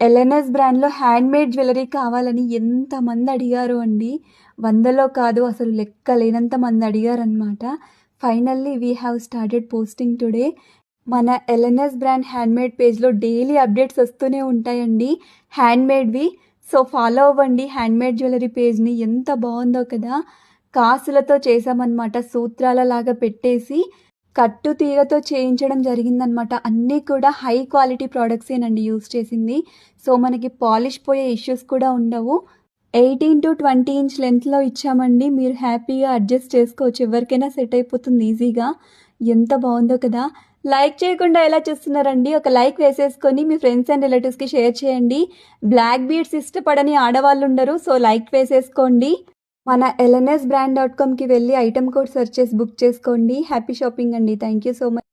LNS బ్రాండ్లో handmade jewellery కావాలని ఎంతమంది అడిగారు అండి. వందలో కాదు అసలు లెక్క లేనంత మంది అడిగారనమాట finally we have started posting today మన ఎల్ఎన్ఎస్ బ్రాండ్ హ్యాండ్మేడ్ పేజ్లో డైలీ అప్డేట్స్ వస్తూనే ఉంటాయండి. హ్యాండ్మేడ్వి సో ఫాలో అవ్వండి. హ్యాండ్మేడ్ జ్యువెలరీ పేజ్ని ఎంత బాగుందో కదా. కాసులతో చేసామన్నమాట సూత్రాల లాగా పెట్టేసి కట్టు తీగతో చేయించడం జరిగిందనమాట. అన్నీ కూడా హై క్వాలిటీ ప్రోడక్ట్సేనండి యూస్ చేసింది. సో మనకి పాలిష్ పోయే ఇష్యూస్ కూడా ఉండవు. ఎయిటీన్ టు ట్వంటీ ఇంచ్ లెంత్లో ఇచ్చామండి. మీరు హ్యాపీగా అడ్జస్ట్ చేసుకోవచ్చు. ఎవరికైనా సెట్ అయిపోతుంది ఈజీగా. ఎంత బాగుందో కదా. లైక్ చేయకుండా ఎలా చూస్తున్నారండి? ఒక లైక్ వేసేసుకొని మీ ఫ్రెండ్స్ అండ్ రిలేటివ్స్కి షేర్ చేయండి. బ్లాక్ బీడ్స్ ఇష్టపడని ఆడవాళ్ళు ఉండరు సో లైక్ వేసేసుకోండి. మన ఎల్ఎన్ఎస్ బ్రాండ్ డాట్ కామ్కి వెళ్ళి ఐటమ్ కోడ్ సెర్చ్ చేసి బుక్ చేసుకోండి. హ్యాపీ షాపింగ్ అండి. Thank you so much